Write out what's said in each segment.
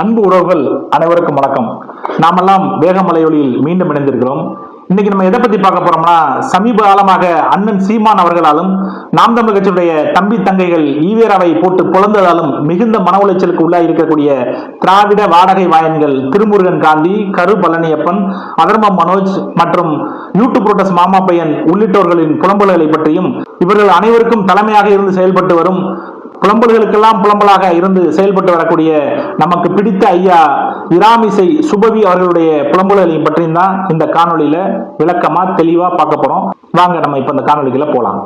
அன்பு உறவுகள் அனைவருக்கும் வணக்கம். நாமெல்லாம் வேகமலையொலியில் மீண்டும் இணைந்திருக்கிறோம். இன்னைக்கு நம்ம எதை பத்தி பார்க்க போறோம்னா சமீப காலமாக அண்ணன் சீமான் அவர்களாலும் நாம் தமிழ் கட்சியுடைய தம்பி தங்கைகள் ஈவேராவை போட்டு புலந்ததாலும் மிகுந்த மன உளைச்சலுக்கு உள்ளாக இருக்கக்கூடிய திராவிட வாடகை வாயன்கள் திருமுருகன் காந்தி கரு பழனியப்பன் அதர்ம மனோஜ் மற்றும் யூடியூப் புரோட்டஸ் மாமா பையன் உள்ளிட்டோர்களின் புலம்பல்களை பற்றியும் இவர்கள் அனைவருக்கும் தலைமையாக இருந்து செயல்பட்டு வரும் புலம்பல்களுக்கெல்லாம் புலம்பலாக இருந்து செயல்பட்டு வரக்கூடிய நமக்கு பிடித்த ஐயா இராமிசை சுபவி அவர்களுடைய புலம்பல்களையும் பற்றியும் தான் இந்த காணொலியில விளக்கமா தெளிவா பார்க்க போறோம். வாங்க நம்ம இப்ப இந்த காணொலிகளை போலாம்.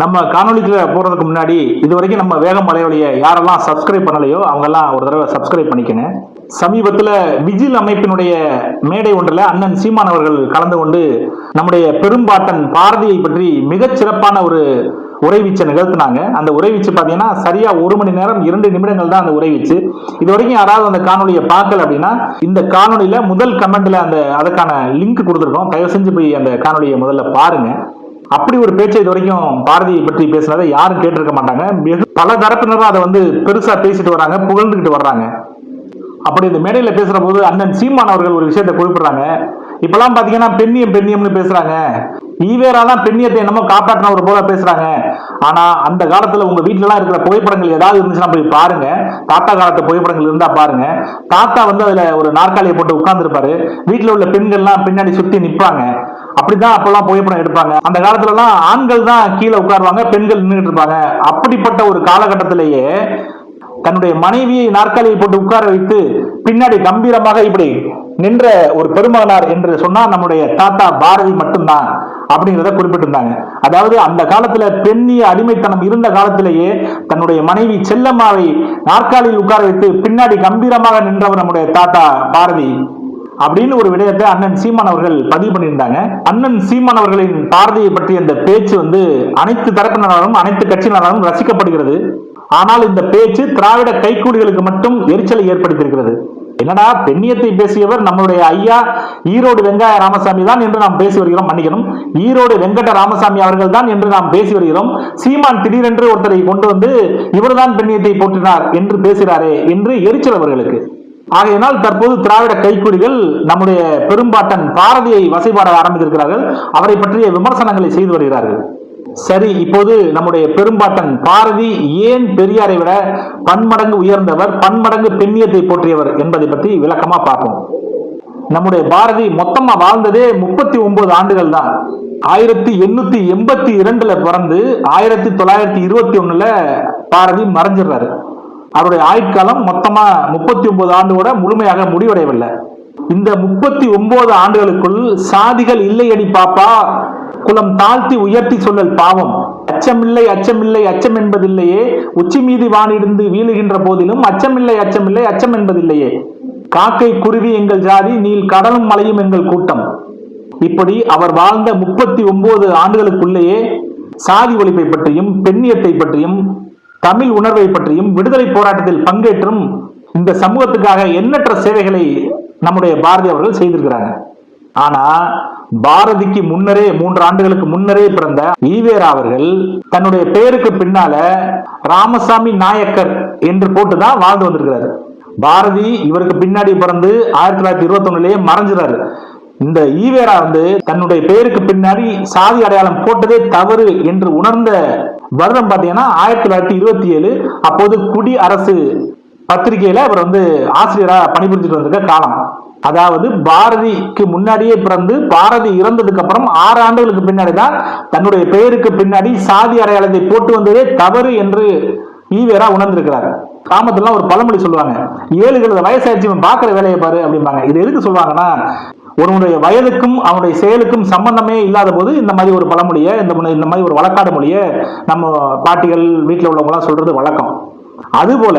நம்ம காணொளிக்குள்ள போறதுக்கு முன்னாடி இது வரைக்கும் நம்ம வேகம் மலையோடைய யாரெல்லாம் சப்ஸ்கிரைப் பண்ணலையோ அவங்கெல்லாம் ஒரு தடவை சப்ஸ்கிரைப் பண்ணிக்கங்க. சமீபத்தில் விஜில் அமைப்பினுடைய மேடை ஒன்றில் அண்ணன் சீமான் அவர்கள் கலந்து கொண்டு நம்முடைய பெரும்பாட்டன் பாரதியை பற்றி மிகச் சிறப்பான ஒரு உரைவீச்சை நிகழ்த்தினாங்க. அந்த உரைவீச்சு பார்த்தீங்கன்னா சரியா ஒரு மணி நேரம் இரண்டு நிமிடங்கள் தான் அந்த உறைவீச்சு இது வரைக்கும் யாராவது அந்த காணொலியை பார்க்கல அப்படின்னா இந்த காணொலியில முதல் கமெண்ட்ல அந்த அதுக்கான லிங்க் கொடுத்துருக்கோம். தயவு செஞ்சு போய் அந்த காணொலியை முதல்ல பாருங்க. அப்படி ஒரு பேச்சை இது வரைக்கும் பாரதியை பற்றி பேசினதை யாரும் கேட்டிருக்க மாட்டாங்க. பல தரப்பினரும் அதை வந்து பெருசா பேசிட்டு வராங்க புகழ்ந்துகிட்டு வர்றாங்க. அப்படி இந்த மேடையில் பேசுற போது அண்ணன் சீமான் அவர்கள் ஒரு விஷயத்தை குறிப்பிடுறாங்க. இப்பெல்லாம் பாத்தீங்கன்னா பெண்ணியம் பெண்ணியம்னு பேசுறாங்க. ஈவேரா தான் பெண்ணியத்தை என்னமோ காப்பாற்றினவர் போல பேசுறாங்க. ஆனா அந்த காலத்துல உங்க வீட்டிலலாம் இருக்கிற புகைப்படங்கள் ஏதாவது இருந்துச்சுன்னா போய் பாருங்க. தாத்தா காலத்து புகைப்படங்கள் இருந்தா பாருங்க. தாத்தா வந்து அதுல ஒரு நாற்காலியை போட்டு உட்கார்ந்துருப்பாரு. வீட்டுல உள்ள பெண்கள்லாம் பின்னாடி சுத்தி நிப்பாங்க. அப்படிதான் அப்பெல்லாம் புகைப்படம் எடுப்பாங்க. அந்த காலத்துல எல்லாம் ஆண்கள் தான் கீழே உட்காருவாங்க பெண்கள் நின்றுட்டு இருப்பாங்க. அப்படிப்பட்ட ஒரு காலகட்டத்திலேயே தன்னுடைய மனைவியை நாற்காலியை போட்டு உட்கார வைத்து பின்னாடி கம்பீரமாக இப்படி நின்ற ஒரு பெருமகனார் என்று சொன்னா நம்முடைய தாத்தா பாரதி மட்டும்தான் அப்படிங்கிறத குறிப்பிட்டிருந்தாங்க. அதாவது அந்த காலத்துல பெண்ணிய அடிமைத்தனம் இருந்த காலத்திலேயே தன்னுடைய மனைவி செல்லம்மாவை நாற்காலியில் உட்கார வைத்து பின்னாடி கம்பீரமாக நின்றவர் நம்முடைய தாத்தா பாரதி. அப்படின்னு ஒரு விடயத்தை அண்ணன் சீமான் அவர்கள் பதிவு பண்ணியிருந்தாங்க. அண்ணன் சீமான் அவர்களின் பாரதியை பற்றி அந்த பேச்சு வந்து அனைத்து தரப்பினராலும் அனைத்து கட்சியினராலும் ரசிக்கப்படுகிறது. ஆனால் இந்த பேச்சு திராவிட கைக்கூலிகளுக்கு மட்டும் எரிச்சலை ஏற்படுத்தியிருக்கிறது. என்னடா பெண்ணியத்தை பேசியவர் நம்மளுடைய ஐயா ஈரோடு வெங்காய ராமசாமி தான் என்று நாம் பேசி வருகிறோம் மன்னிக்கணும். ஈரோடு வெங்கட ராமசாமி அவர்கள் தான் என்று நாம் பேசி வருகிறோம். சீமான் திடீரென்று ஒருத்தரை கொண்டு வந்து இவர்தான் பெண்ணியத்தை போற்றினார் என்று பேசுகிறாரே என்று எரிச்சல் அவர்களுக்கு. ஆகையினால் தற்போது திராவிட கைக்கூலிகள் நம்முடைய பெரும்பாட்டன் பாரதியை வசைபாட ஆரம்பித்திருக்கிறார்கள். அவரை பற்றிய விமர்சனங்களை செய்து வருகிறார்கள். சரி இப்போது நம்முடைய பெரும்பாட்டன் பாரதி ஏன் பெரியாரை விட பன்மடங்கு உயர்ந்தவர் பன்மடங்கு பெண்ணியத்தை போற்றியவர் என்பதை பற்றி விளக்கமா பார்ப்போம். நம்முடைய பாரதி மொத்தமா வாழ்ந்ததே முப்பத்தி ஒன்பது ஆண்டுகள் தான். ஆயிரத்தி எண்ணூத்தி எண்பத்தி இரண்டுல பிறந்து ஆயிரத்தி தொள்ளாயிரத்தி இருபத்தி ஒண்ணுல பாரதி மறைஞ்சிடுறாரு. அவருடைய ஆயுட்காலம் மொத்தமா முப்பத்தி ஒன்பது ஆண்டோட முழுமையாக முடிவடையவில்லை. இந்த முப்பத்தி ஒன்பது ஆண்டுகளுக்குள் சாதிகள் இல்லையடி பாப்பா குலம் தாழ்த்தி உயர்த்தி சொல்லல் பாவம். அச்சமில்லை அச்சமில்லை அச்சம் என்பதில்லையே. உச்சி மீது வானிருந்து வீழுகின்ற போதிலும் அச்சமில்லை அச்சமில்லை அச்சம் என்பதில்லையே. காக்கை குருவி எங்கள் ஜாதி நீல் கடலும் மலையும் எங்கள் கூட்டம். இப்படி அவர் வாழ்ந்த முப்பத்தி ஒன்பது ஆண்டுகளுக்குள்ளேயே சாதி ஒழிப்பை பற்றியும் பெண்ணியத்தை பற்றியும் தமிழ் உணர்வை பற்றியும் விடுதலை போராட்டத்தில் பங்கேற்றும் இந்த சமூகத்துக்காக எண்ணற்ற சேவைகளை நம்முடைய பாரதி அவர்கள் செய்திருக்கிறாங்க. ஆனா பாரதிக்கு முன்னரே மூன்று ஆண்டுகளுக்கு முன்னரே பிறந்த ஈவேரா அவர்கள் தன்னுடைய பெயருக்கு பின்னால ராமசாமி நாயக்கர் என்று போட்டுதான் வாழ்ந்து வந்திருக்கிறாரு. பாரதி இவருக்கு பின்னாடி பிறந்து ஆயிரத்தி தொள்ளாயிரத்தி இருபத்தி ஒண்ணுலயே மறைஞ்சிறாரு. இந்த ஈவேரா வந்து தன்னுடைய பெயருக்கு பின்னாடி சாதி அடையாளம் போட்டதே தவறு என்று உணர்ந்த வருடம் பார்த்தீங்கன்னா ஆயிரத்தி தொள்ளாயிரத்தி இருபத்தி ஏழு. அப்போது குடி அரசு பத்திரிகையில அவர் வந்து ஆசிரியரா பணிபுரிஞ்சுட்டு வந்திருக்க காலம். அதாவது பாரதிக்கு முன்னாடியே பிறந்து பாரதி இறந்ததுக்கு அப்புறம் ஆறு ஆண்டுகளுக்கு பின்னாடி தான் தன்னுடைய பெயருக்கு பின்னாடி சாதி அடையாளத்தை போட்டு வந்ததே தவறு என்று ஈவேரா உணர்ந்திருக்கிறார். கிராமத்துல ஒரு பழமொழி சொல்லுவாங்க ஏழு கிழது வயசாச்சு இவன் பார்க்குற வேலையை பாரு அப்படிம்பாங்க. இது எதுக்கு சொல்லுவாங்கன்னா ஒருவனுடைய வயதுக்கும் அவனுடைய செயலுக்கும் சம்பந்தமே இல்லாத போது இந்த மாதிரி ஒரு பழமொழியை இந்த இந்த மாதிரி ஒரு வழக்காடு மொழியை நம்ம பாட்டிகள் வீட்டில் உள்ளவங்களாம் சொல்றது வழக்கம். அதுபோல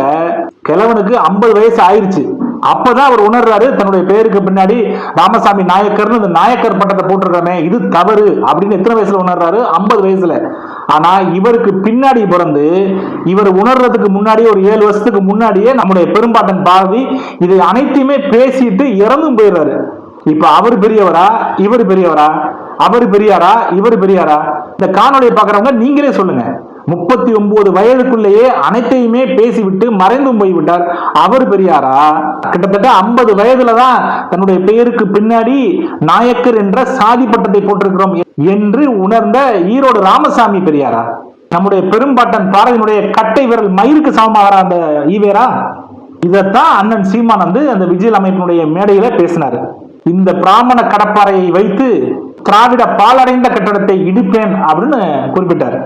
கிழவனுக்கு ஐம்பது வயசு ஆயிடுச்சு அப்பதான் அவர் உணர்றாரு தன்னுடைய பேருக்கு பின்னாடி ராமசாமி நாயக்கர்னு இந்த நாயக்கர் பட்டத்தை போட்டிருக்கானே இது தவறு அப்படின்னு எத்தனை வயசுல உணர்றாரு? ஐம்பது வயசுல. ஆனா இவருக்கு பின்னாடி பிறந்து இவர் உணர்றதுக்கு முன்னாடியே ஒரு ஏழு வருஷத்துக்கு முன்னாடியே நம்முடைய பெரும்பாட்டன் பாரதி இதை அனைத்தையுமே பேசிட்டு இறந்தும் போயிடுறாரு. இப்ப அவர் பெரியவரா இவர் பெரியவரா அவர் பெரியாரா இவர் பெரியாரா? இந்த காணொலியை பாக்குறவங்க நீங்களே சொல்லுங்க. முப்பத்தி ஒன்பது வயதுக்குள்ளேயே அனைத்தையுமே பேசிவிட்டு மறைந்தும் போய்விட்டார். அவர் பெரியாரா? கிட்டத்தட்ட ஐம்பது வயதுல தான் தன்னுடைய பெயருக்கு பின்னாடி நாயக்கர் என்ற சாதி பட்டத்தை போட்டிருக்கிறோம் என்று உணர்ந்த ஈரோடு ராமசாமி பெரியாரா? நம்முடைய பெரும்பாட்டன் பாரதியினுடைய கட்டை விரல் மயிருக்கு சமமாகிற அந்த ஈவேரா? இதைத்தான் அண்ணன் சீமான் வந்து அந்த விஜயல் அமைப்பினுடைய மேடையில பேசினாரு. இந்த பிராமண கடப்பாறையை வைத்து திராவிட பாலடைந்த கட்டடத்தை இடிப்பேன் அப்படின்னு குறிப்பிட்டார்.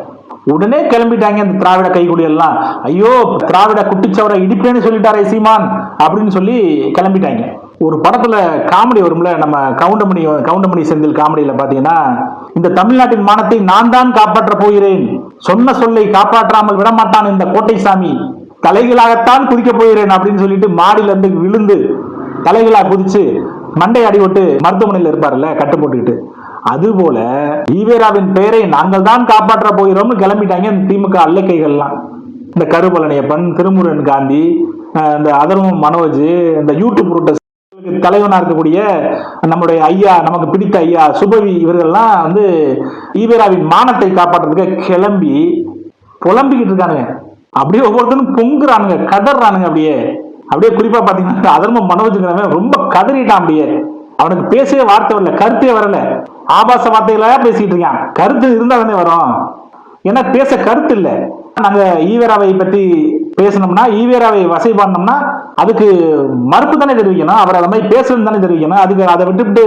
உடனே கிளம்பிட்டாங்க இந்த திராவிட கைகுடி எல்லாம். ஐயோ திராவிட குட்டிச்சவரை இடிப்பேன்னு சொல்லிட்டாரே சீமான் அப்படின்னு சொல்லி கிளம்பிட்டாங்க. ஒரு படத்துல காமெடி வரும்ல நம்ம கவுண்டமணி கவுண்டமணி செந்தில் காமெடியில பாத்தீங்கன்னா இந்த தமிழ்நாட்டின் மானத்தை நான் தான் காப்பாற்ற போகிறேன். சொன்ன சொல்லை காப்பாற்றாமல் விடமாட்டான் இந்த கோட்டை சாமி தலைகளாகத்தான் குதிக்க போகிறேன் அப்படின்னு சொல்லிட்டு மாடியில இருந்து விழுந்து தலைகளாக குதிச்சு மண்டை அடிபட்டு மருத்துவமனையில் இருப்பார்ல கட்டு போட்டுக்கிட்டு. அதுபோல ஈவேராவின் பெயரை நாங்கள் தான் காப்பாற்ற போகிறோம்னு கிளம்பிட்டாங்க இந்த திமுக அல்லக்கைகள்லாம். இந்த கருபழனியப்பன் திருமுருகன் காந்தி இந்த அதர்வம் மனோஜ் இந்த யூடியூப் ரூட்ட தலைவனா இருக்கக்கூடிய நம்முடைய ஐயா நமக்கு பிடித்த ஐயா சுபவி இவர்கள்லாம் வந்து ஈவேராவின் மானத்தை காப்பாற்றுறதுக்கு கிளம்பி புலம்பிக்கிட்டு இருக்கானுங்க. அப்படியே ஒவ்வொருத்தரும் பொங்குறானுங்க கதறானுங்க அப்படியே. அப்படியே குறிப்பா பாத்தீங்கன்னா அதர்ம மனோஜுங்கிறவன் ரொம்ப கதறிட்டான் அப்படியே. அவனுக்கு பேசவே வார்த்தை வரல கருத்தே வரல. ஆபாச வார்த்தைகளா பேசிட்டு இருக்கான். கருத்து இருந்தா தானே வரும். ஏன்னா பேச கருத்து இல்லை. நாங்க ஈவேராவை பத்தி பேசணும்னா ஈவேராவை வசை பண்ணோம்னா அதுக்கு மறுப்பு தானே தெரிவிக்கணும். அவர் அதை மாதிரி பேசணும் தானே தெரிவிக்கணும். அதுக்கு அதை விட்டுவிட்டு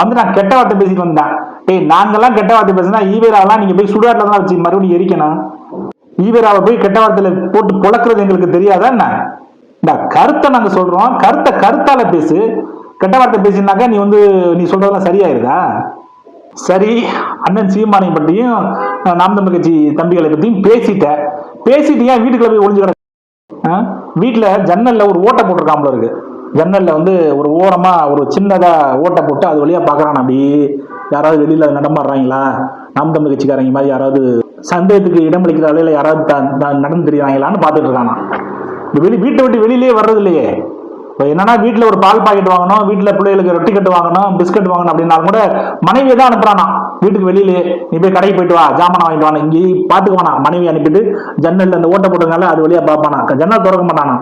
வந்து நான் கெட்ட வார்த்தை பேசிட்டு வந்தேன் ஏய் நாங்கெல்லாம் கெட்ட வார்த்தை பேசினா ஈவேராவெல்லாம் நீங்க போய் சுடுகாட்டில் தான் வச்சு மறுபடியும் எரிக்கணும்? ஈவேராவை போய் கெட்ட வார்த்தையில போட்டு புழக்கிறது எங்களுக்கு தெரியாதா என்ன? இந்த கருத்தை நாங்க சொல்றோம். கருத்தை கருத்தால பேசு. கெட்ட வார்த்தை பேசினாக்கா நீ வந்து நீ சொல்றதெல்லாம் சரியாயிருதா? சரி அண்ணன் சீமானை பற்றியும் நாம் தமிழ் கட்சி தம்பிகளை பற்றியும் பேசிட்ட. பேசிட்டு ஏன் வீட்டுக்குள்ள போய் ஒளிஞ்சு கிடக்கு? ஆ? வீட்டுல ஒரு ஓட்டை போட்டிருக்காமல இருக்கு. ஜன்னலில் வந்து ஒரு ஓரமாக ஒரு சின்னதாக ஓட்டை போட்டு அது வழியா பார்க்குறான் அப்படி. யாராவது வெளியில் நடமாடுறாங்களா? நாம் தமிழ் கட்சிக்காரங்க மாதிரி யாராவது சந்தேகத்துக்கு இடமளிக்கிற அளவில் யாராவது நடந்து தெரியுறாங்களான்னு பார்த்துட்டு இருக்கானா வெளி வீட்டை விட்டு வெளியிலேயே வர்றது இல்லையே இப்போ என்னன்னா வீட்டில் ஒரு பால் பாக்கெட் வாங்கணும் வீட்டில் பிள்ளைகளுக்கு ரொட்டி கட்டு வாங்கணும் பிஸ்கட் வாங்கணும் அப்படின்னாலும் கூட மனைவியை தான் அனுப்புறானா? வீட்டுக்கு வெளியிலே நீ போய் கடைக்கு போயிட்டு வா ஜாமான் வாங்கிட்டு வாங்க இங்கே பார்த்துக்குவானா மனைவி அனுப்பிட்டு ஜன்னலில் அந்த ஓட்டை போட்டதுனால அது வழியாக பார்ப்பானா? ஜன்னல் திறக்க மாட்டானா?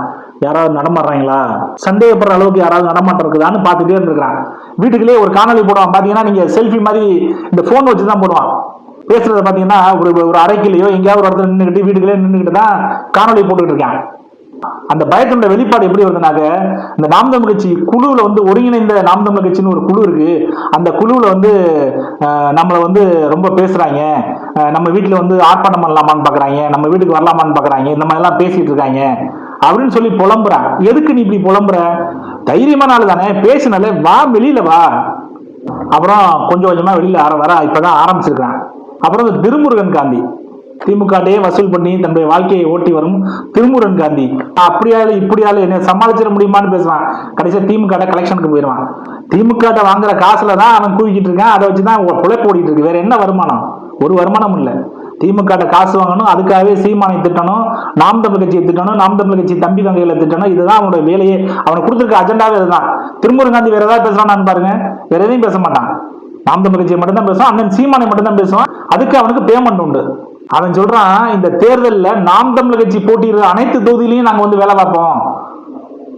யாராவது நடமாடுறாங்களா? சந்தேகப்படுற அளவுக்கு யாராவது நடமாட்டம் இருக்குதான்னு பார்த்துட்டே இருந்திருக்கிறான். வீட்டுக்குள்ளேயே ஒரு காணொலி போடுவான். பார்த்தீங்கன்னா நீங்கள் செல்ஃபி மாதிரி இந்த ஃபோன் வச்சு தான் போடுவான். பேசுறத பார்த்தீங்கன்னா ஒரு ஒரு அரைக்கிலையோ எங்கேயாவது ஒரு இடத்துல நின்றுக்கிட்டு வீட்டுக்குள்ளே நின்றுக்கிட்டு தான் காணொலி போட்டுக்கிட்டு இருக்கான். அந்த பயத்தினுடைய வெளிப்பாடு எப்படி வருதுனாக்க இந்த நாம் தமிழ் கட்சி குழுவில் வந்து ஒருங்கிணைந்த நாம் தமிழ் கட்சின்னு ஒரு குழு இருக்கு. அந்த குழுவில் வந்து அஹ், நம்மளை வந்து ரொம்ப பேசுறாங்க. நம்ம வீட்டில் வந்து ஆர்ப்பாட்டம் பண்ணலாமான்னு பார்க்குறாங்க நம்ம வீட்டுக்கு வரலாமான்னு பார்க்குறாங்க இந்த மாதிரிலாம் பேசிட்டு இருக்காங்க. அப்படின்னு சொல்லி புலம்புறாங்க எதுக்கு நீ இப்படி புலம்புற? தைரியமான ஆளு தானே. பேசினாலே வா வெளியில வா. அப்புறம் கொஞ்சம் கொஞ்சமா வெளியில ஆர வர இப்பதான் ஆரம்பிச்சிருக்கான் அப்புறம் திருமுருகன் காந்தி. திமுகலே வசூல் பண்ணி தன்னுடைய வாழ்க்கையை ஓட்டி வரும் திருமுருகன் காந்தி. அப்படியால இப்படியால என்ன சமாளிச்சிட முடியுமான்னு பேசுவான். கடைசியா திமுக கலெக்ஷனுக்கு போயிடுவான். திமுக வாங்குற காசுல தான் அவன் கூவிக்கிட்டு இருக்கான். அதை வச்சுதான் தான் பிழைப்பு ஓடிட்டு இருக்கு. வேற என்ன வருமானம்? ஒரு வருமானம் இல்லை. திமுக காசு வாங்கணும். அதுக்காகவே சீமானை திட்டணும். நாம் தமிழ் கட்சியை திட்டணும். நாம் தமிழ் கட்சி தம்பி தங்கைகளை திட்டணும். இதுதான் அவனோட வேலையே. அவனுக்கு கொடுத்துருக்க அஜெண்டாவே இதுதான். திருமுருகன் காந்தி வேற ஏதாவது பேசுறான்னு பாருங்க. வேற எதையும் பேச மாட்டான். நாம் தமிழ் கட்சியை மட்டும்தான் பேசுவான். அண்ணன் சீமானை மட்டும்தான் பேசுவான். அதுக்கு அவனுக்கு பேமெண்ட் உண்டு. அவன் சொல்றான் இந்த தேர்தலில் நாம் தமிழ் கட்சி போட்டியிடுற அனைத்து தொகுதியிலையும் நாங்கள் வந்து வேலை பார்ப்போம்.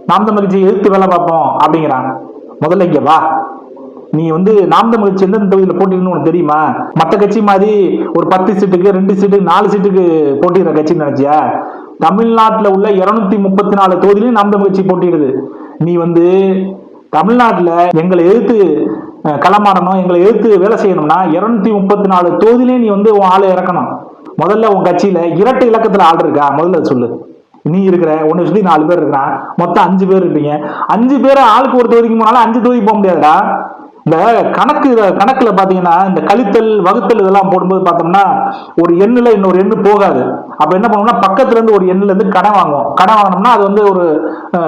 நாம் தமிழ் கட்சியை எதிர்த்து வேலை பார்ப்போம் அப்படிங்கிறான் முதல்ல இங்கே வா. நீ வந்து நாம் தமிழ் கட்சி எந்தெந்த தொகுதியில் போட்டியிடணும் உனக்கு தெரியுமா? மற்ற கட்சி மாதிரி ஒரு பத்து சீட்டுக்கு ரெண்டு சீட்டுக்கு நாலு சீட்டுக்கு போட்டிடுற கட்சின்னு நினைச்சியா? தமிழ்நாட்டில் உள்ள இருநூத்தி முப்பத்தி நாலு தொகுதியிலையும் நாம் தமிழ் கட்சி போட்டிடுது நீ வந்து தமிழ்நாட்டில் எங்களை எதிர்த்து களமாடணும் எங்களை எதிர்த்து வேலை செய்யணும்னா இருநூத்தி முப்பத்தி நாலு தொகுதியிலையும் நீ வந்து உன் ஆளை இறக்கணும். முதல்ல உன் கட்சியில இரட்டை இலக்கத்துல ஆள் இருக்கா? முதல்ல சொல்லு. நீ இருக்கிற உன்னை சொல்லி நாலு பேர் இருக்கிறான் மொத்தம் அஞ்சு பேர் இருப்பீங்க. அஞ்சு பேரை ஆளுக்கு ஒரு தொகுதிக்கு போனாலும் அஞ்சு தொகுதி போக முடியாதுடா. இந்த கணக்கு கணக்குல பாத்தீங்கன்னா இந்த கழித்தல் வகுத்தல் இதெல்லாம் போடும்போது பார்த்தோம்னா ஒரு எண்ணுல இன்னொரு எண்ணு போகாது. அப்ப என்ன பண்ணுவோம்னா பக்கத்துல இருந்து ஒரு எண்ணுல இருந்து கடன் வாங்குவோம். கடன் வாங்கினோம்னா அது வந்து ஒரு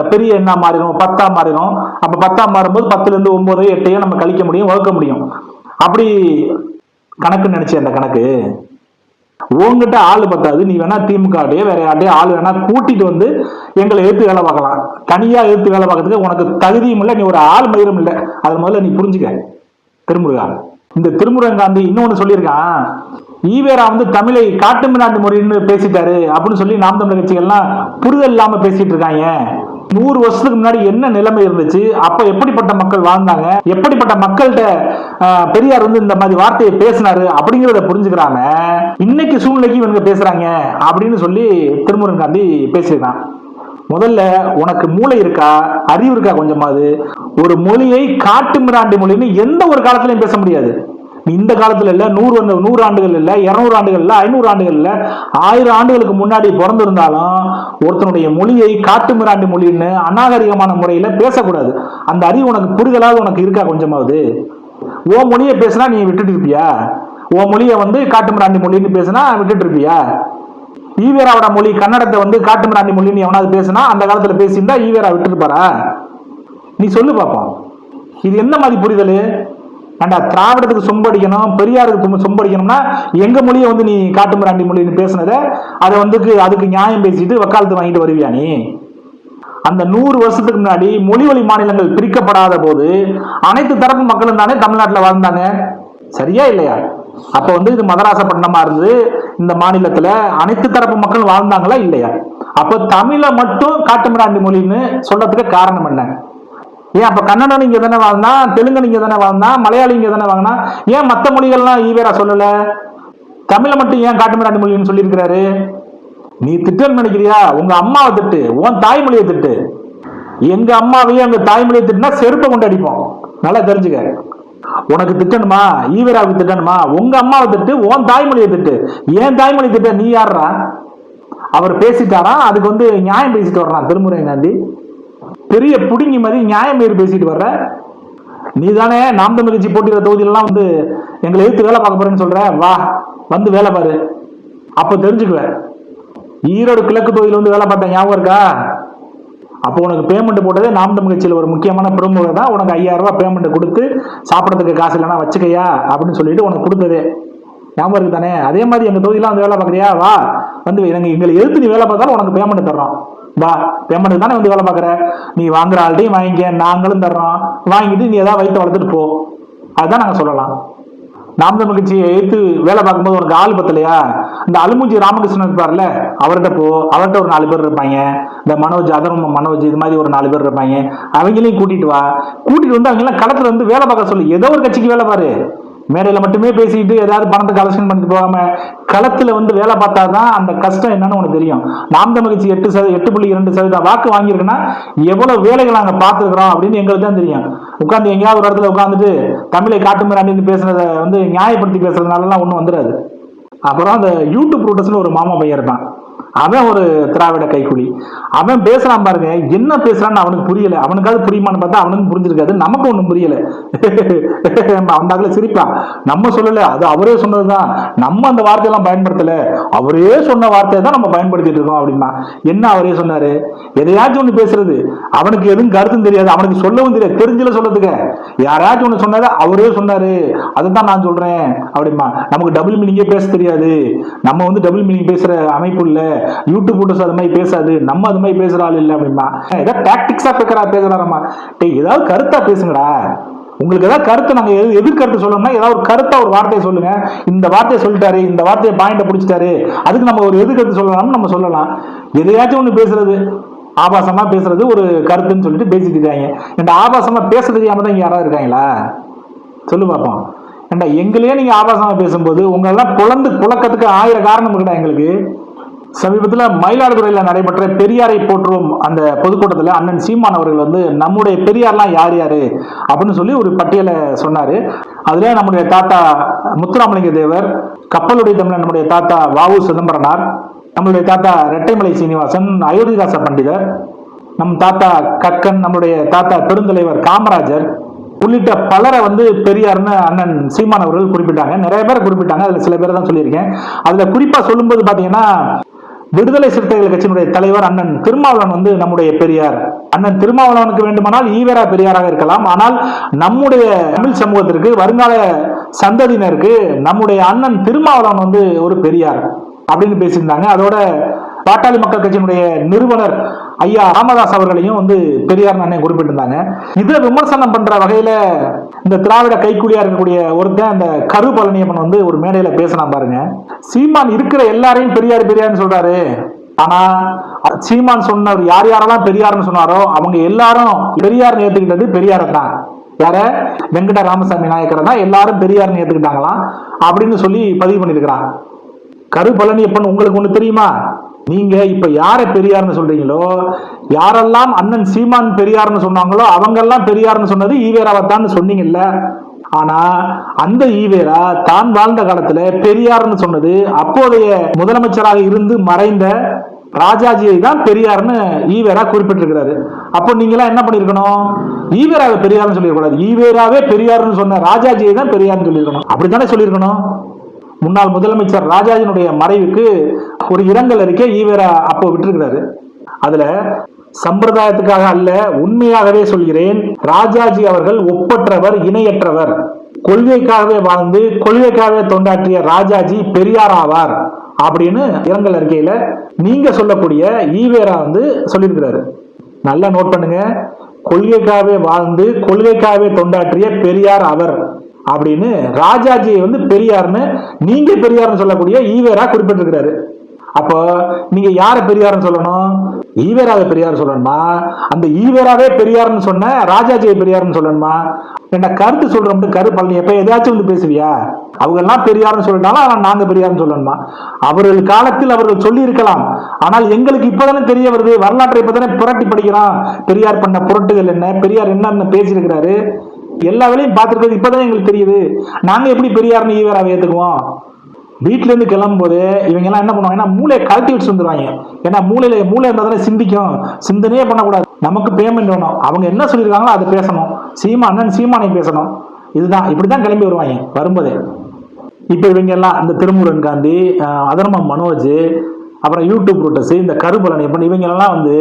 பெரிய எண்ணா மாறிடும் பத்தா மாறிடும். அப்ப பத்தா மாறும்போது பத்துல இருந்து ஒன்பது எட்டையோ நம்ம கழிக்க முடியும் வகுக்க முடியும். அப்படி கணக்கு நினைச்சு அந்த கணக்கு. உங்ககிட்ட ஆள் பத்தாது நீ வேணா திமுகவுடைய வேற யார்ட்டையும் ஆள் வேணா கூட்டிட்டு வந்து எங்களை எடுத்து வேலை பார்க்கலாம். தனியா எடுத்து வேலை பார்க்கறதுக்கு உனக்கு தகுதியும் இல்லை நீ ஒரு ஆள் மயிரும் இல்லை. அது முதல்ல நீ புரிஞ்சுக்க திருமுருகா. இந்த திருமுருகன் காந்தி இன்னொன்னு சொல்லியிருக்கான். ஈவேரா வந்து தமிழை காட்டுமிராண்டி மொழின்னு பேசிட்டாரு அப்படின்னு சொல்லி நாம் தமிழர் கட்சிகள்லாம் புரிதல் இல்லாம பேசிட்டு இருக்காங்க. நூறு வருஷத்துக்கு முன்னாடி என்ன நிலைமை இருந்துச்சு? அப்ப எப்படிப்பட்ட மக்கள் வாழ்ந்தாங்க? எப்படிப்பட்ட மக்கள்கிட்ட பெரியார் வந்து இந்த மாதிரி வார்த்தையை பேசினாரு அப்படிங்கிறத புரிஞ்சுக்கிறாங்க. இன்னைக்கு சூழ்நிலைக்கு இவங்க பேசுறாங்க அப்படின்னு சொல்லி திருமுருகன் காந்தி பேசியிருக்கான். முதல்ல உனக்கு மூளை இருக்கா? அறிவு இருக்கா கொஞ்சமாவது? ஒரு மொழியை காட்டு மிராண்டி மொழின்னு எந்த ஒரு காலத்திலையும் பேச முடியாது. இந்த காலத்துல இல்ல நூறு நூறு ஆண்டுகள் இல்ல இருநூறு ஆண்டுகள் இல்ல ஐநூறு ஆண்டுகள் இல்ல ஆயிரம் ஆண்டுகளுக்கு முன்னாடி பிறந்திருந்தாலும் ஒருத்தனுடைய மொழியை காட்டு மிராண்டி மொழின்னு அநாகரிகமான முறையில பேசக்கூடாது. அந்த அறிவு உனக்கு புரிதலாவது உனக்கு இருக்கா கொஞ்சமாவது? ஓ மொழியை பேசினா நீ விட்டுட்டு இருப்பியா? ஓ மொழியை வந்து காட்டு மிராண்டி மொழின்னு பேசினா விட்டுட்டு இருப்பியா? ஈவேராவோட மொழி கன்னடத்தை வந்து காட்டு மிராண்டி மொழின்னு எவனாவது பேசினா அந்த காலத்துல பேசியிருந்தா ஈவேரா விட்டுருப்பாரா நீ சொல்லு பாப்போம். இது என்ன மாதிரி புரிதல்? ஏண்டா திராவிடத்துக்கு சொம்படிக்கணும் பெரியாருக்கு தும்ப- சொம்படிக்கணும்னா எங்க மொழியை வந்து நீ காட்டுமிராண்டி மொழின்னு பேசுனத அதை வந்து அதுக்கு நியாயம் பேசிட்டு வக்காலத்து வாங்கிட்டு வருவியா நீ? அந்த நூறு வருஷத்துக்கு முன்னாடி மொழி வழி மாநிலங்கள் பிரிக்கப்படாத போது அனைத்து தரப்பு மக்களும் தானே தமிழ்நாட்டில் வாழ்ந்தாங்க. சரியா இல்லையா? அப்போ வந்து இது மதராசப்பட்டினமா இருந்து இந்த மாநிலத்துல அனைத்து தரப்பு மக்கள் வாழ்ந்தாங்களா இல்லையா? அப்போ தமிழை மட்டும் காட்டுமிராண்டி மொழின்னு சொல்றதுக்கு காரணம் என்ன? ஏன் அப்ப கன்னடன் இங்க தானே வாழ்ந்தா தெலுங்கன் இங்க தானே வாழ்ந்தா மலையாளி இங்க தானே வாங்கினா ஏன் மத்த மொழிகள்லாம் ஈவேரா சொல்லல? தமிழை மட்டும் ஏன் காட்டுமிராண்டி மொழின்னு சொல்லியிருக்கிறாரு? நீ திட்டன்னு நினைக்கிறியா? உங்க அம்மாவை திட்டு உன் தாய்மொழியை திட்டு. எங்க அம்மாவையும் எங்க தாய்மொழியை திட்டுனா செருப்பை கொண்டு அடிப்போம். நல்லா தெரிஞ்சுக்க. உனக்கு திட்டணுமா? ஈவராவுக்கு திட்டணுமா? உங்க அம்மாவை திட்டு உன் தாய்மொழியை திட்டு. ஏன் தாய்மொழி திட்ட? நீ யாருடா அவர் பேசிட்டாரா? அதுக்கு வந்து நியாயம் பேசிட்டு வர்றான் திருமுறை காந்தி. பெரிய புடுங்கி மாதிரி நியாயம் பேர் பேசிட்டு வர்ற. நீ தானே நாம் தமிழ் கட்சி போட்டியிட தொகுதியிலலாம் வந்து எங்களை எதிர்த்து வேலை பார்க்க போறேன்னு சொல்ற. வா வந்து வேலை பாரு. அப்ப தெரிஞ்சுக்குவேன் ஈரோடு கிழக்கு தொகுதியில் வந்து வேலை பார்த்தேன் ஞாபகம் இருக்கா? அப்போ உனக்கு பேமெண்ட் போட்டதே நாம் தமிழ் கட்சியில் ஒரு முக்கியமான பிரமுகர் தான். உனக்கு ஐயாயிரம் ரூபாய் பேமெண்ட் கொடுத்து சாப்பிட்றதுக்கு காசு இல்லைனா வச்சுக்கையா அப்படின்னு சொல்லிட்டு உனக்கு கொடுத்ததே. ஞாபகம் இருக்கு தானே அதே மாதிரி எங்க தொகுதியில வந்து வேலை பார்க்குறியா? வா. வந்து எனக்கு எங்களை எதிர்த்து நீ வேலை பார்த்தாலும் உனக்கு பேமெண்ட் தர்றோம் வா பேமெண்ட் தானே வந்து வேலை பார்க்குற? நீ வாங்குற ஆள்டையும் வாங்கிக்க நாங்களும் தர்றோம். வாங்கிட்டு நீ ஏதாவது வயிற்று வளர்த்துட்டு போ. அதுதான் நாங்கள் சொல்லலாம். நாம் தமிழ் கட்சியை வேலை பார்க்கும்போது உனக்கு ஆள் பத்தலையா? இந்த அலுமூஞ்சி ராமகிருஷ்ணன் இருப்பார்ல அவர்கிட்ட போ. அவர்கிட்ட ஒரு நாலு பேர் இருப்பாங்க. இந்த மனோஜ் அதர்ம மனோஜ் இது மாதிரி ஒரு நாலு பேர் இருப்பாங்க. அவங்களையும் கூட்டிட்டு வா. கூட்டிட்டு வந்து அவங்க எல்லாம் களத்துல வந்து வேலை பார்க்க சொல்லு. ஏதோ ஒரு கட்சிக்கு வேலை பாரு. மேடையில் மட்டுமே பேசிட்டு ஏதாவது பணத்தை கலெக்ஷன் பண்ணிட்டு போகாம களத்தில் வந்து வேலை பார்த்தா தான் அந்த கஷ்டம் என்னன்னு உனக்கு தெரியும். நாம் தமிழ்ச்சி எட்டு சதவீதம் எட்டு புள்ளி இரண்டு சதவீதம் வாக்கு வாங்கியிருக்குன்னா எவ்வளோ வேலைகள் நாங்கள் பார்த்துருக்குறோம் அப்படின்னு எங்களுக்கு தான் தெரியும். உட்காந்து எங்கேயாவது ஒரு இடத்துல உட்காந்துட்டு தமிழை காட்டுமிராண்டின்னு பேசுனதை வந்து நியாயப்படுத்தி பேசுறதுனாலலாம் ஒன்றும் வந்துடாது அப்புறம் அந்த யூடியூப் ரூட்டஸ்ல ஒரு மாமா பையன் இருப்பான். அவன் ஒரு திராவிட கைக்குழி அவன் பேசுறான் பாருங்க என்ன பேசுறான்னு அவனுக்கு புரியல. அவனுக்காவது புரியுமான்னு பார்த்தா அவனுக்கு புரிஞ்சிருக்காது. நமக்கு ஒன்றும் புரியல. அந்த சிரிப்பான். நம்ம சொல்லல அது அவரே சொன்னதுதான். நம்ம அந்த வார்த்தையெல்லாம் பயன்படுத்தல. அவரே சொன்ன வார்த்தையை தான் நம்ம பயன்படுத்திட்டு இருக்கோம் அப்படின்னா என்ன அவரே சொன்னாரு? எதையாச்சும் ஒண்ணு பேசுறது. அவனுக்கு எதுவும் கருத்தும் தெரியாது. அவனுக்கு சொல்லவும் தெரியாது. தெரிஞ்சல சொல்றதுக்கு யாராச்சும் ஒண்ணு சொன்னாரு அவரே சொன்னாரு. அதுதான் நான் சொல்றேன் அப்படிமா நமக்கு டபுள் மீனிங்கே பேச தெரியாது. நம்ம வந்து டபுள் மீனிங் பேசுற அமைப்பு இல்லை. யூடியூப் போட்டோஸ் அது மாதிரி பேசாது நம்ம அது மாதிரி பேசுற ஆள் இல்லை அப்படின்னா ஏதாவது டாக்டிக்ஸா பேசுறா பேசுறாரம்மா டே ஏதாவது கருத்தா பேசுங்கடா. உங்களுக்கு ஏதாவது கருத்தை நாங்க எது எதிர்கருத்து சொல்லணும்னா ஏதாவது ஒரு கருத்தா ஒரு வார்த்தையை சொல்லுங்க. இந்த வார்த்தையை சொல்லிட்டாரு இந்த வார்த்தையை பாயிண்ட பிடிச்சிட்டாரு. அதுக்கு நம்ம ஒரு எதிர்கருத்து சொல்லலாம்னு நம்ம சொல்லலாம். எதையாச்சும் ஒண்ணு பேசுறது ஆபாசமா பேசுறது ஒரு கருத்துன்னு சொல்லிட்டு பேசிட்டு இருக்காங்க. இந்த ஆபாசமா பேச தெரியாமல் தான் இங்க யாராவது இருக்காங்களா? சொல்லு பார்ப்போம் ஏண்டா எங்களையே நீங்க ஆபாசமா பேசும்போது உங்களெல்லாம் புலந்து புழக்கத்துக்கு ஆயிரம் காரணம் இருக்குடா எங்களுக்கு. சமீபத்தில் மயிலாடுதுறையில் நடைபெற்ற பெரியாரை போற்றும் அந்த பொதுக்கூட்டத்தில் அண்ணன் சீமான் அவர்கள் வந்து நம்முடைய பெரியார்லாம் யார் யார்? அப்படின்னு சொல்லி ஒரு பட்டியலை சொன்னார். அதில் நம்முடைய தாத்தா முத்துராமலிங்க தேவர் கப்பலுடைய தமிழன் நம்முடைய தாத்தா வாவு சிதம்பரனார் நம்மளுடைய தாத்தா ரெட்டைமலை சீனிவாசன் அயோத்திதாச பண்டிதர் நம் தாத்தா கக்கன் நம்முடைய தாத்தா பெருந்தலைவர் காமராஜர் உள்ளிட்ட பலரை வந்து பெரியார்னு அண்ணன் சீமான் அவர்கள் குறிப்பிட்டாங்க. நிறைய பேரை குறிப்பிட்டாங்க. அதில் சில பேர் தான் சொல்லியிருக்கேன். அதில் குறிப்பாக சொல்லும்போது பார்த்தீங்கன்னா விடுதலை சிறுத்தைகள் கட்சியினுடைய தலைவர் அண்ணன் திருமாவளவன் வந்து நம்முடைய பெரியார். அண்ணன் திருமாவளவனுக்கு வேண்டுமானால் ஈவேரா பெரியாராக இருக்கலாம். ஆனால் நம்முடைய தமிழ் சமூகத்திற்கு வருங்கால சந்ததியினருக்கு நம்முடைய அண்ணன் திருமாவளவன் வந்து ஒரு பெரியார் அப்படின்னு பேசியிருந்தாங்க. அதோட பாட்டாளி மக்கள் கட்சியினுடைய நிறுவனர் ஐயா ராமதாஸ் அவர்களையும் வந்து பெரியார் அண்ணன் குறிப்பிட்டிருந்தாங்க. இதை விமர்சனம் பண்ற வகையில இந்த திராவிட கைக்கூலியா இருக்கக்கூடிய ஒருத்தன் அந்த கரு பழனியம்மன் வந்து ஒரு மேடையில பேசினா பாருங்க. சீமான் இருக்கிற எல்லாரையும் பெரியார் பெரியார்னு சொல்றாரு. ஆனா சீமான் சொன்னவர் யார் யாரெல்லாம் பெரியார்னு சொன்னாரோ அவங்க எல்லாரும் பெரியார் ஏத்துக்கிட்டது பெரியார தான். யார? வெங்கட ராமசாமி நாயக்கரை தான் எல்லாரும் பெரியார்னு ஏத்துக்கிட்டாங்களாம் அப்படின்னு சொல்லி பதிவு பண்ணியிருக்கிறான். கரு பழனியப்பன் உங்களுக்கு ஒண்ணு தெரியுமா? நீங்க இப்ப யாரை பெரியார்னு சொல்றீங்களோ யாரெல்லாம் அண்ணன் சீமான் பெரியார்னு சொன்னாங்களோ அவங்கெல்லாம் பெரியார்னு சொன்னது ஈவேராவைத்தான் சொன்னீங்கல்ல. ஆனா அந்த ஈவேரா தான் வாழ்ந்த காலத்துல பெரியார்னு சொன்னது அப்போதைய முதலமைச்சராக இருந்து மறைந்த ராஜாஜியை தான் பெரியார்னு ஈவேரா குறிப்பிட்டிருக்கிறாரு. அப்போ நீங்களாம் என்ன பண்ணிருக்கணும்? ஈவேராவை பெரியார்னு சொல்லிடக்கூடாது ஈவேராவே பெரியார்னு சொன்ன ராஜாஜியை தான் பெரியார்னு சொல்லியிருக்கணும். அப்படித்தானே சொல்லியிருக்கணும்? முன்னாள் முதலமைச்சர் ராஜாஜினுடைய மறைவுக்கு ஒரு இரங்கல் அறிக்கை ஈவேரா அப்போ விட்டுருக்கிறாரு. அதுல சம்பிரதாயத்துக்காக அல்ல உண்மையாகவே சொல்கிறேன் ராஜாஜி அவர்கள் ஒப்பற்றவர் இணையற்றவர். கொள்கைக்காகவே வாழ்ந்து கொள்கைக்காகவே தொண்டாற்றிய ராஜாஜி பெரியார் ஆவார் அப்படின்னு இரங்கல் அறிக்கையில நீங்க சொல்லக்கூடிய ஈவேரா வந்து சொல்லியிருக்கிறாரு. நல்லா நோட் பண்ணுங்க. கொள்கைக்காகவே வாழ்ந்து கொள்கைக்காகவே தொண்டாற்றிய பெரியார் அவர். அப்படின்னு ராஜாஜியை வந்து பெரியார்னு நீங்க பெரியார்னு சொல்லக்கூடிய ஈவேரா குறிப்பிட்டிருக்கிறாரு. அப்போ நீங்க யார பெரியார்னு சொல்லணும்? ஈவேராவை பெரியார் சொல்லணுமா? அந்த ஈவேராவே பெரியார்னு சொன்ன ராஜாஜியை பெரியார்னு சொல்லணுமா? என்ன கருத்து சொல்றோம் கரு பழனி எப்ப எதாச்சும் வந்து பேசுவியா? அவங்க எல்லாம் பெரியார்னு சொல்லிட்டாலும் ஆனால் நாங்க பெரியார்னு சொல்லணுமா? அவர்கள் காலத்தில் அவர்கள் சொல்லி இருக்கலாம் ஆனால் எங்களுக்கு இப்பதானே தெரிய வருது. வரலாற்றை இப்பதானே புரட்டி படிக்கிறோம். பெரியார் பண்ண புரட்டுகள் என்ன? பெரியார் என்னன்னு பேசியிருக்கிறாரு. எல்லா வேலையும் பார்த்துருக்கிறது இப்போதான் எங்களுக்கு தெரியுது. நாங்கள் எப்படி பெரியார்னு ஈவராக ஏற்றுக்குவோம் வீட்டிலேருந்து கிளம்பும் போது இவங்க எல்லாம் என்ன பண்ணுவாங்க ஏன்னா மூளையை கழட்டி வச்சு வந்துடுவாங்க ஏன்னா மூளையில மூளை இருந்தால் தானே சிந்திக்கும். சிந்தனையே பண்ணக்கூடாது. நமக்கு பேமெண்ட் வேணும். அவங்க என்ன சொல்லியிருக்காங்களோ அதை பேசணும். சீமா அண்ணன் சீமானை பேசணும். இதுதான். இப்படி தான் கிளம்பி வருவாங்க வரும்போதே. இப்போ இவங்க எல்லாம் இந்த திருமுருகன் காந்தி அதர்ம அதர்மம் மனோஜ் அப்புறம் யூடியூப் ரூட்டஸ் இந்த கருபலன் இப்போ இவங்க எல்லாம் வந்து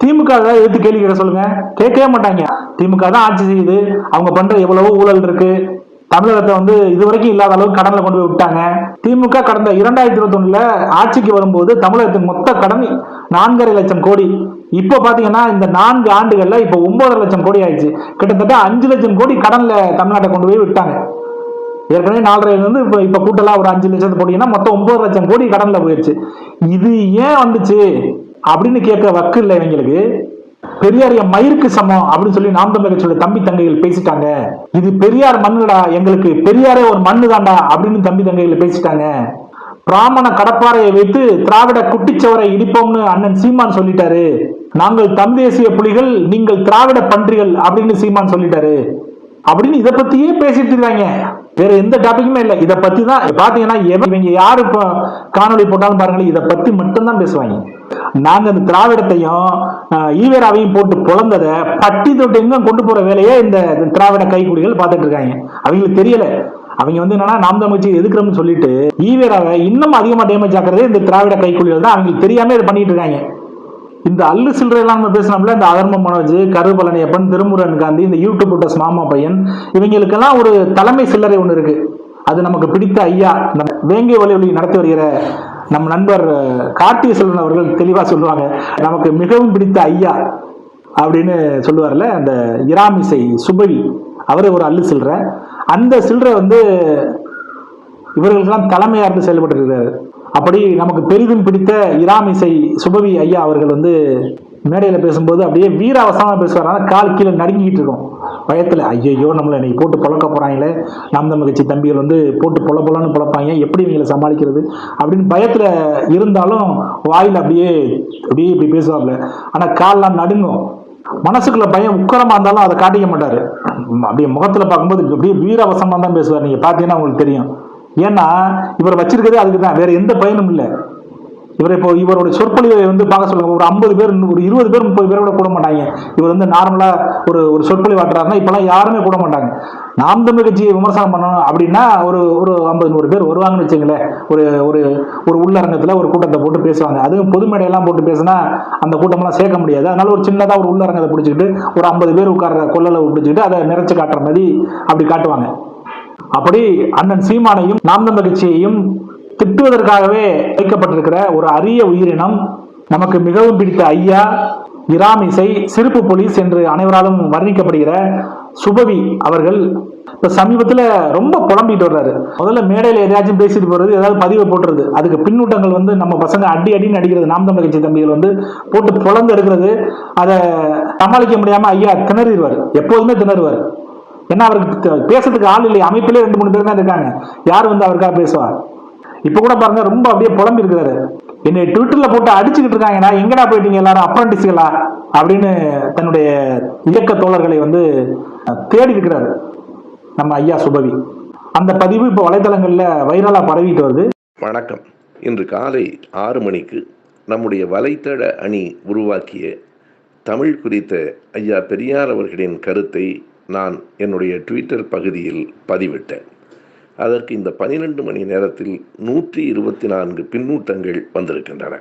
திமுக ஏதாவது எடுத்து கேள்வி கேட்க சொல்லுங்க. கேட்கவே மாட்டாங்க. திமுக தான் ஆட்சி செய்யுது. அவங்க பண்ற எவ்வளவோ ஊழல் இருக்கு. தமிழகத்தை வந்து இதுவரைக்கும் இல்லாத அளவுக்கு கடனில் கொண்டு போய் விட்டாங்க. திமுக கடந்த இரண்டாயிரத்தி இருபத்தி ஆட்சிக்கு வரும்போது தமிழகத்தின் மொத்த கடன் நான்கரை லட்சம் கோடி. இப்போ பாத்தீங்கன்னா இந்த நான்கு ஆண்டுகள்ல இப்போ ஒன்பதரை லட்சம் கோடி ஆயிடுச்சு. கிட்டத்தட்ட அஞ்சு லட்சம் கோடி கடன்ல தமிழ்நாட்டை கொண்டு போய் விட்டாங்க. ஏற்கனவே நாலரைலேருந்து இப்போ இப்போ கூட்டலாம் ஒரு அஞ்சு லட்சத்து போட்டிங்கன்னா மொத்தம் ஒன்பது லட்சம் கோடி கடனில் போயிடுச்சு இது ஏன் வந்துச்சு? அப்படின்னு கேட்க வக்கு இல்லை இவங்களுக்கு. பெரியார் என் மயிருக்கு சமம் அப்படின்னு சொல்லி நாம் தமிழர் கட்சியோட தம்பி தங்கைகள் பேசிட்டாங்க. இது பெரியார் மண்ணுடா எங்களுக்கு பெரியாரே ஒரு மண்ணு தாண்டா அப்படின்னு தம்பி தங்கைகள் பேசிட்டாங்க. பிராமண கடப்பாறையை வைத்து திராவிட குட்டிச்சவரை இடிப்போம்னு அண்ணன் சீமான் சொல்லிட்டாரு. நாங்கள் தமிழ் தேசிய புலிகள் நீங்கள் திராவிட பன்றிகள் அப்படின்னு சீமான் சொல்லிட்டாரு. அப்படின்னு இதை பத்தியே பேசிட்டு இருக்காங்க. வேற எந்த டாபிக்குமே இல்லை. இதை பத்தி தான் பாத்தீங்கன்னா இவங்க யாரு இப்போ காணொலி போட்டாலும் பாருங்களேன் இதை பத்தி மட்டும்தான் பேசுவாங்க. நாங்க இந்த திராவிடத்தையும் ஈவேராவையும் போட்டு பொழந்ததை பட்டி தொட்டு எங்க கொண்டு போற வேலையே இந்த திராவிட கைக்குடிகள் பார்த்துட்டு இருக்காங்க. அவங்களுக்கு தெரியல. அவங்க வந்து என்னன்னா நாம் தமிழ்ச்சி எதுக்குறோம்னு சொல்லிட்டு ஈவேராவை இன்னும் அதிகமா டேமேஜ் ஆக்குறதே இந்த திராவிட கைக்குடிகள் தான். அவங்களுக்கு தெரியாம இதை பண்ணிட்டு இருக்காங்க. இந்த அல்லு சில்லறை எல்லாம் நம்ம பேசினோம்ல இந்த அதர்ம மனோஜ் கருபழனியப்பன் திருமுருகன் காந்தி இந்த யூடியூப் விட்டஸ் மாமா பையன் இவங்களுக்கெல்லாம் ஒரு தலைமை சில்லறை ஒன்று இருக்கு. அது நமக்கு பிடித்த ஐயா நம்ம வேங்கை வழி ஒளி நடத்தி வருகிற நம் நண்பர் கார்த்திய செல்வன் அவர்கள் தெளிவாக சொல்லுவாங்க. நமக்கு மிகவும் பிடித்த ஐயா அப்படின்னு சொல்லுவார்ல அந்த இராமிசை சுபவி அவரே ஒரு அல்லு சில்லற. அந்த சில்லறை வந்து இவர்களுக்கெல்லாம் தலைமையாக இருந்து செயல்பட்டு இருக்கிறாரு. அப்படி நமக்கு பெரிதும் பிடித்த இராமிசை சுபவி ஐயா அவர்கள் வந்து மேடையில் பேசும்போது அப்படியே வீராவசமாக பேசுவார். ஆனால் கால் கீழே நடுங்கிட்டு இருக்கும். பயத்தில் ஐயையோ நம்மளை இன்னைக்கு போட்டு பொழக்க போகிறாங்களே நாம் தமிழ்ச்சி தம்பிகள் வந்து போட்டு பொல பொலன்னு பிழப்பாங்க எப்படி இவங்களை சமாளிக்கிறது? அப்படின்னு பயத்தில் இருந்தாலும் வாயில் அப்படியே அப்படியே இப்படி பேசுவார்ல ஆனால் கால்லாம் நடுங்கும். மனசுக்குள்ள பயம் உக்கரமாக இருந்தாலும் அதை காட்டிக்க மாட்டார். அப்படியே முகத்தில் பார்க்கும்போது அப்படியே வீரவசமாக தான் பேசுவார். நீங்கள் பார்த்தீங்கன்னா உங்களுக்கு தெரியும். ஏன்னா இவர் வச்சிருக்கிறதே அதுக்கு தான் வேற எந்த பயனும் இல்லை. இவர் இப்போ இவரோட சொற்பொழிவை வந்து பார்க்க சொல்லுங்க. ஒரு ஐம்பது பேர் ஒரு இருபது பேர் முப்பது பேர் கூட கூட மாட்டாங்க. இவர் வந்து நார்மலா ஒரு ஒரு சொற்பொழிவு ஆட்டுறாருன்னா இப்பெல்லாம் யாருமே கூட மாட்டாங்க. நாம் தமிழ் கட்சியை விமர்சனம் பண்ணணும் அப்படின்னா ஒரு ஒரு ஐம்பது நூறு பேர் வருவாங்கன்னு வச்சுங்களேன் ஒரு ஒரு ஒரு உள்ளரங்கத்துல ஒரு கூட்டத்தை போட்டு பேசுவாங்க. அதுவும் பொது மேடையெல்லாம் போட்டு பேசினா அந்த கூட்டமெல்லாம் சேர்க்க முடியாது. அதனால ஒரு சின்னதாக ஒரு உள்ளரங்கத்தை பிடிச்சிக்கிட்டு ஒரு ஐம்பது பேர் உட்கார்ற கொள்ளலை பிடிச்சிக்கிட்டு அதை நிறைச்சு காட்டுற மாதிரி அப்படி காட்டுவாங்க. அப்படி அண்ணன் சீமானையும் நாம் கட்சியையும் திட்டுவதற்காகவே வைக்கப்பட்டிருக்கிற ஒரு அரிய உயிரினம் நமக்கு மிகவும் பிடித்த ஐயா இராமிசை சிறப்பு போலீஸ் என்று அனைவராலும் வர்ணிக்கப்படுகிற சுபவி அவர்கள் இப்ப சமீபத்துல ரொம்ப புலம்பிட்டு வர்றாரு. முதல்ல மேடையில எதையாச்சும் பேசிட்டு போறது ஏதாவது பதிவை போட்டுறது. அதுக்கு பின்னூட்டங்கள் வந்து நம்ம பசங்க அடி அடின்னு அடிக்கிறது நாம் தமிழ் கட்சி தம்பிகள் வந்து போட்டு புலந்து எடுக்கிறது அதை சமாளிக்க முடியாம ஐயா திணறிடுவார். எப்போதுமே திணறுவார். ஏன்னா அவருக்கு பேசுறதுக்கு ஆள் இல்லை அமைப்பிலே ரெண்டு மூணு பேர் தான் இருக்காங்க. யார் வந்து அவருக்காக பேசுவா? இப்போ கூட பாருங்க ரொம்ப அப்படியே புலம்பி இருக்கிறாரு என்னை ட்விட்டர்ல போட்டு அடிச்சுக்கிட்டு இருக்காங்கடா எங்கடா போயிட்டீங்க எல்லாரும்? அப்ரண்டிஸ்களா அப்படின்னு தன்னுடைய இயக்க தோழர்களை வந்து தேடி இருக்கிறாரு நம்ம ஐயா சுபவி. அந்த பதிவு இப்போ வலைதளங்களில் வைரலாக பரவிட்டு வருது. வணக்கம். இன்று காலை ஆறு மணிக்கு நம்முடைய வலைத்தள அணி உருவாக்கிய தமிழ் குறித்த ஐயா பெரியார் அவர்களின் கருத்தை நான் என்னுடைய ட்விட்டர் பகுதியில் பதிவிட்டேன். அதற்கு இந்த பனிரெண்டு மணி நேரத்தில் நூற்றி இருபத்தி நான்கு பின்னூட்டங்கள் வந்திருக்கின்றன.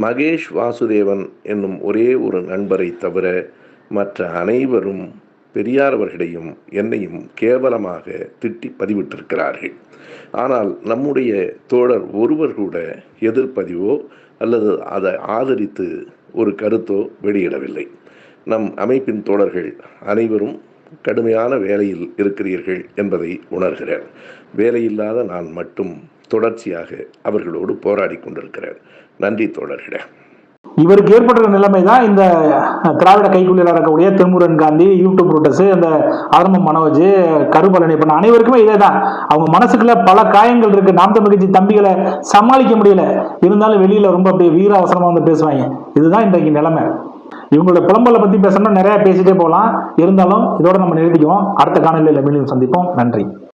மகேஷ் வாசுதேவன் என்னும் ஒரே ஒரு நண்பரை தவிர மற்ற அனைவரும் பெரியார் அவர்களையும் என்னையும் கேவலமாக திட்டி பதிவிட்டிருக்கிறார்கள். ஆனால் நம்முடைய தோழர் ஒருவர் கூட எதிர்ப்பதிவோ அல்லது அதை ஆதரித்து ஒரு கருத்தோ வெளியிடவில்லை. நம் அமைப்பின் தோழர்கள் அனைவரும் கடுமையான வேலையில் இருக்கிறீர்கள் என்பதை உணர்கிறேன். வேலையில்லாத நான் மட்டும் தொடர்ச்சியாக அவர்களோடு போராடி கொண்டிருக்கிறேன். நன்றி தோழர்களே. இவருக்கு ஏற்பட்ட நிலைமை தான் இந்த திராவிட கைக்குள்ளில் இருக்கக்கூடிய திருமுருகன் காந்தி யூடியூப் புரோட்டஸ் அந்த ஆரம்ப மனோஜ் கருபலனி பண்ண அனைவருக்குமே இதே தான் அவங்க மனசுக்குள்ள பல காயங்கள் இருக்கு. நாம் தமிழ்ச்சி தம்பிகளை சமாளிக்க முடியல. இருந்தாலும் வெளியில ரொம்ப அப்படியே வீர அவசரமா வந்து பேசுவாங்க. இதுதான் இன்றைக்கு நிலைமை. இவங்களோட புலம்பலை பத்தி பேசணும்னா நிறைய பேசிட்டே போகலாம். இருந்தாலும் இதோட நம்ம நிறுத்திக்குவோம். அடுத்த காணொலியில் மீண்டும் சந்திப்போம். நன்றி.